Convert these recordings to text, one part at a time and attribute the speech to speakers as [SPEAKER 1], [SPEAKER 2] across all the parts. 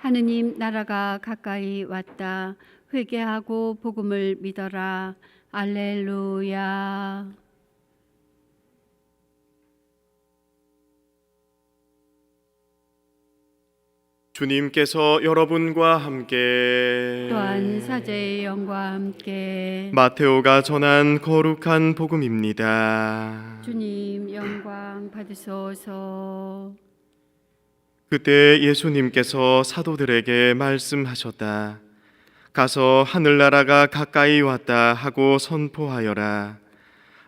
[SPEAKER 1] 하느님 나라가 가까이 왔다. 회개하고 복음을 믿어라. 알렐루야.
[SPEAKER 2] 주님께서 여러분과 함께
[SPEAKER 1] 또한 사제의 영과 함께
[SPEAKER 2] 마테오가 전한 거룩한 복음입니다.
[SPEAKER 1] 주님 영광 받으소서.
[SPEAKER 2] 그때 예수님께서 사도들에게 말씀하셨다. 가서 하늘나라가 가까이 왔다 하고 선포하여라.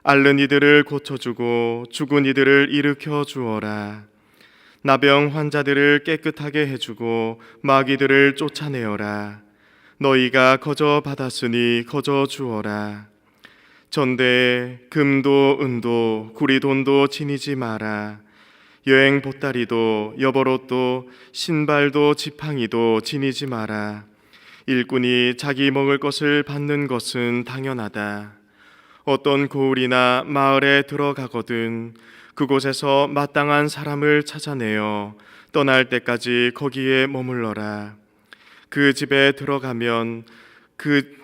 [SPEAKER 2] 앓는 이들을 고쳐주고 죽은 이들을 일으켜 주어라. 나병 환자들을 깨끗하게 해주고 마귀들을 쫓아내어라. 너희가 거저 받았으니 거저 주어라. 전대 금도 은도 구리돈도 지니지 마라. 여행 보따리도 여벌옷도 신발도 지팡이도 지니지 마라. 일꾼이 자기 먹을 것을 받는 것은 당연하다. 어떤 고을이나 마을에 들어가거든 그곳에서 마땅한 사람을 찾아내어 떠날 때까지 거기에 머물러라. 그 집에 들어가면 그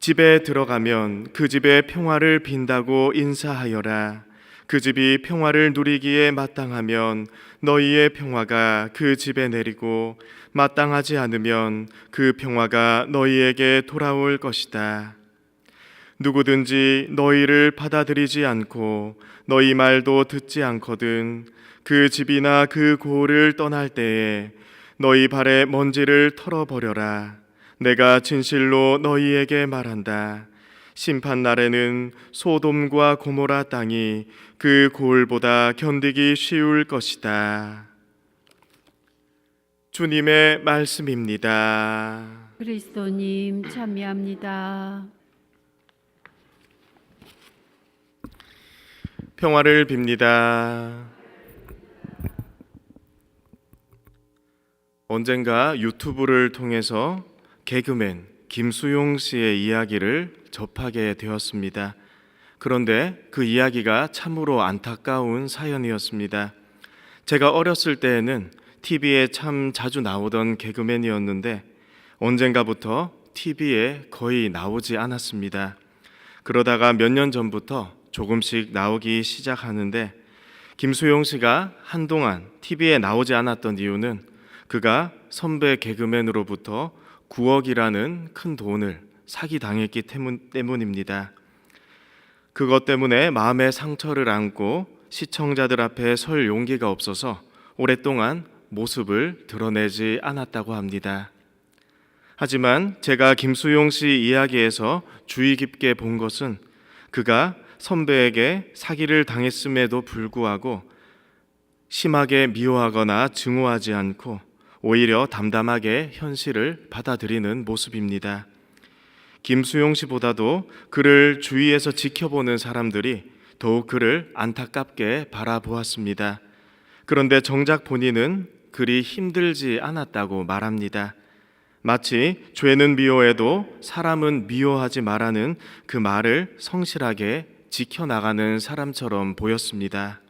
[SPEAKER 2] 집에 들어가면 그 집에 평화를 빈다고 인사하여라. 그 집이 평화를 누리기에 마땅하면 너희의 평화가 그 집에 내리고 마땅하지 않으면 그 평화가 너희에게 돌아올 것이다. 누구든지 너희를 받아들이지 않고 너희 말도 듣지 않거든 그 집이나 그 고을을 떠날 때에 너희 발에 먼지를 털어버려라. 내가 진실로 너희에게 말한다. 심판 날에는 소돔과 고모라 땅이 그 고을보다 견디기 쉬울 것이다. 주님의 말씀입니다.
[SPEAKER 1] 그리스도님 참여합니다.
[SPEAKER 2] 평화를 빕니다. 언젠가 유튜브를 통해서 개그맨 김수용 씨의 이야기를 접하게 되었습니다. 그런데 그 이야기가 참으로 안타까운 사연이었습니다. 제가 어렸을 때에는 TV에 참 자주 나오던 개그맨이었는데 언젠가부터 TV에 거의 나오지 않았습니다. 그러다가 몇 년 전부터 조금씩 나오기 시작하는데 김수용 씨가 한동안 TV에 나오지 않았던 이유는 그가 선배 개그맨으로부터 9억이라는 큰 돈을 사기 당했기 때문, 때문 입니다. 그것 때문에 마음의 상처를 안고 시청자들 앞에 설 용기가 없어서 오랫동안 모습을 드러내지 않았다고 합니다. 하지만 제가 김수용 씨 이야기에서 주의 깊게 본 것은 그가 선배에게 사기를 당했음에도 불구하고 심하게 미워하거나 증오하지 않고 오히려 담담하게 현실을 받아들이는 모습입니다. 김수용 씨보다도 그를 주위에서 지켜보는 사람들이 더욱 그를 안타깝게 바라보았습니다. 그런데 정작 본인은 그리 힘들지 않았다고 말합니다. 마치 죄는 미워해도 사람은 미워하지 말라는 그 말을 성실하게 지켜나가는 사람처럼 보였습니다.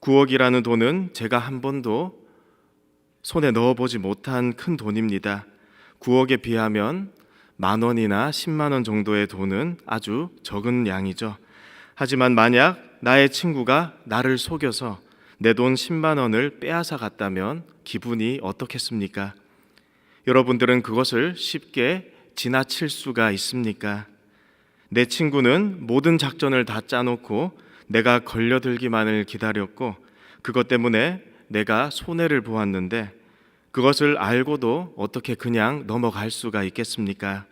[SPEAKER 2] 9억이라는 돈은 제가 한 번도 손에 넣어보지 못한 큰 돈입니다. 9억에 비하면 만 원이나 10만 원 정도의 돈은 아주 적은 양이죠. 하지만 만약 나의 친구가 나를 속여서 내 돈 10만 원을 빼앗아 갔다면 기분이 어떻겠습니까? 여러분들은 그것을 쉽게 지나칠 수가 있습니까? 내 친구는 모든 작전을 다 짜놓고 내가 걸려들기만을 기다렸고 그것 때문에 내가 손해를 보았는데 그것을 알고도 어떻게 그냥 넘어갈 수가 있겠습니까?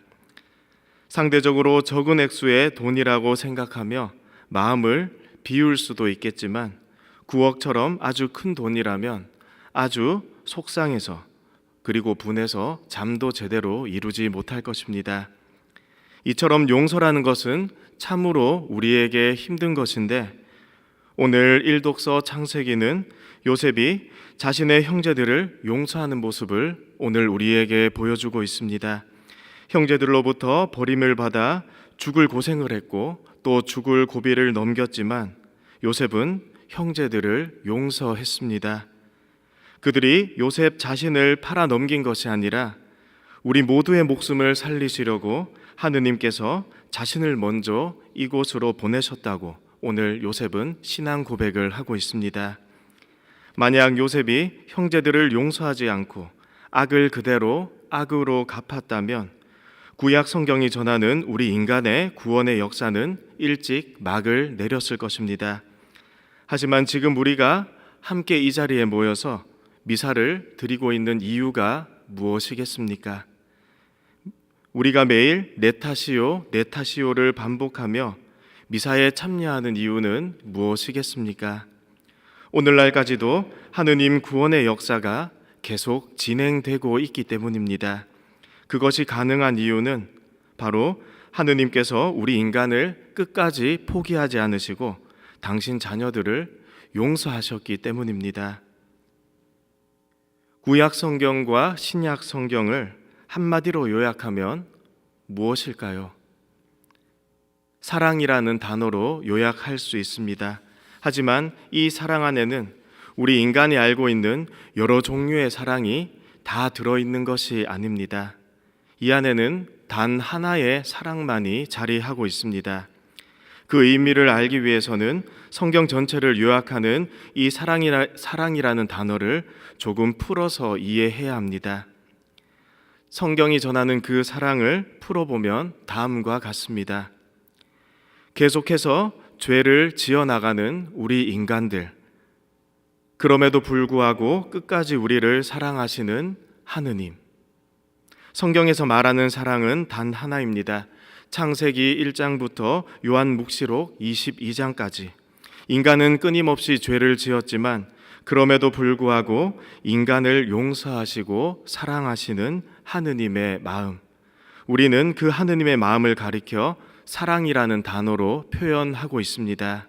[SPEAKER 2] 상대적으로 적은 액수의 돈이라고 생각하며 마음을 비울 수도 있겠지만 9억처럼 아주 큰 돈이라면 아주 속상해서 그리고 분해서 잠도 제대로 이루지 못할 것입니다. 이처럼 용서라는 것은 참으로 우리에게 힘든 것인데 오늘 일독서 창세기는 요셉이 자신의 형제들을 용서하는 모습을 오늘 우리에게 보여주고 있습니다. 형제들로부터 버림을 받아 죽을 고생을 했고 또 죽을 고비를 넘겼지만 요셉은 형제들을 용서했습니다. 그들이 요셉 자신을 팔아 넘긴 것이 아니라 우리 모두의 목숨을 살리시려고 하느님께서 자신을 먼저 이곳으로 보내셨다고 오늘 요셉은 신앙 고백을 하고 있습니다. 만약 요셉이 형제들을 용서하지 않고 악을 그대로 악으로 갚았다면 구약 성경이 전하는 우리 인간의 구원의 역사는 일찍 막을 내렸을 것입니다. 하지만 지금 우리가 함께 이 자리에 모여서 미사를 드리고 있는 이유가 무엇이겠습니까? 우리가 매일 내 탓이요, 내 탓이요를 반복하며 미사에 참여하는 이유는 무엇이겠습니까? 오늘날까지도 하느님 구원의 역사가 계속 진행되고 있기 때문입니다. 그것이 가능한 이유는 바로 하느님께서 우리 인간을 끝까지 포기하지 않으시고 당신 자녀들을 용서하셨기 때문입니다. 구약 성경과 신약 성경을 한마디로 요약하면 무엇일까요? 사랑이라는 단어로 요약할 수 있습니다. 하지만 이 사랑 안에는 우리 인간이 알고 있는 여러 종류의 사랑이 다 들어있는 것이 아닙니다. 이 안에는 단 하나의 사랑만이 자리하고 있습니다. 그 의미를 알기 위해서는 성경 전체를 요약하는 이 사랑이라, 사랑이라는 단어를 조금 풀어서 이해해야 합니다. 성경이 전하는 그 사랑을 풀어보면 다음과 같습니다. 계속해서 죄를 지어 나가는 우리 인간들, 그럼에도 불구하고 끝까지 우리를 사랑하시는 하느님. 성경에서 말하는 사랑은 단 하나입니다. 창세기 1장부터 요한묵시록 22장까지 인간은 끊임없이 죄를 지었지만 그럼에도 불구하고 인간을 용서하시고 사랑하시는 하느님의 마음. 우리는 그 하느님의 마음을 가리켜 사랑이라는 단어로 표현하고 있습니다.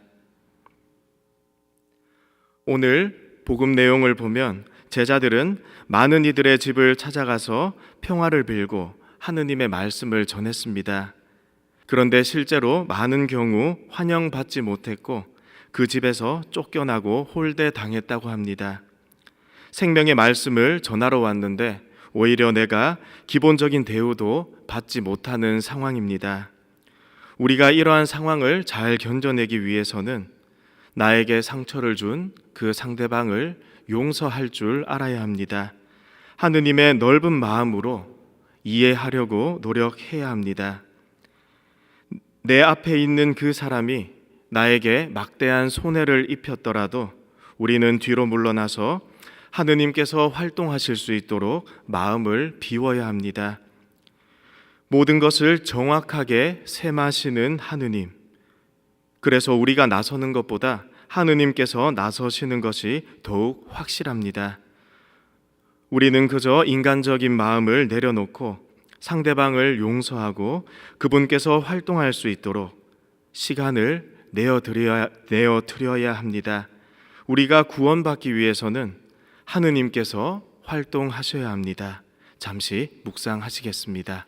[SPEAKER 2] 오늘 복음 내용을 보면 제자들은 많은 이들의 집을 찾아가서 평화를 빌고 하느님의 말씀을 전했습니다. 그런데 실제로 많은 경우 환영받지 못했고 그 집에서 쫓겨나고 홀대 당했다고 합니다. 생명의 말씀을 전하러 왔는데 오히려 내가 기본적인 대우도 받지 못하는 상황입니다. 우리가 이러한 상황을 잘 견뎌내기 위해서는 나에게 상처를 준 그 상대방을 용서할 줄 알아야 합니다. 하느님의 넓은 마음으로 이해하려고 노력해야 합니다. 내 앞에 있는 그 사람이 나에게 막대한 손해를 입혔더라도 우리는 뒤로 물러나서 하느님께서 활동하실 수 있도록 마음을 비워야 합니다. 모든 것을 정확하게 셈하시는 하느님. 그래서 우리가 나서는 것보다 하느님께서 나서시는 것이 더욱 확실합니다. 우리는 그저 인간적인 마음을 내려놓고 상대방을 용서하고 그분께서 활동할 수 있도록 시간을 내어 드려야 내어 드려야 합니다. 우리가 구원받기 위해서는 하느님께서 활동하셔야 합니다. 잠시 묵상하시겠습니다.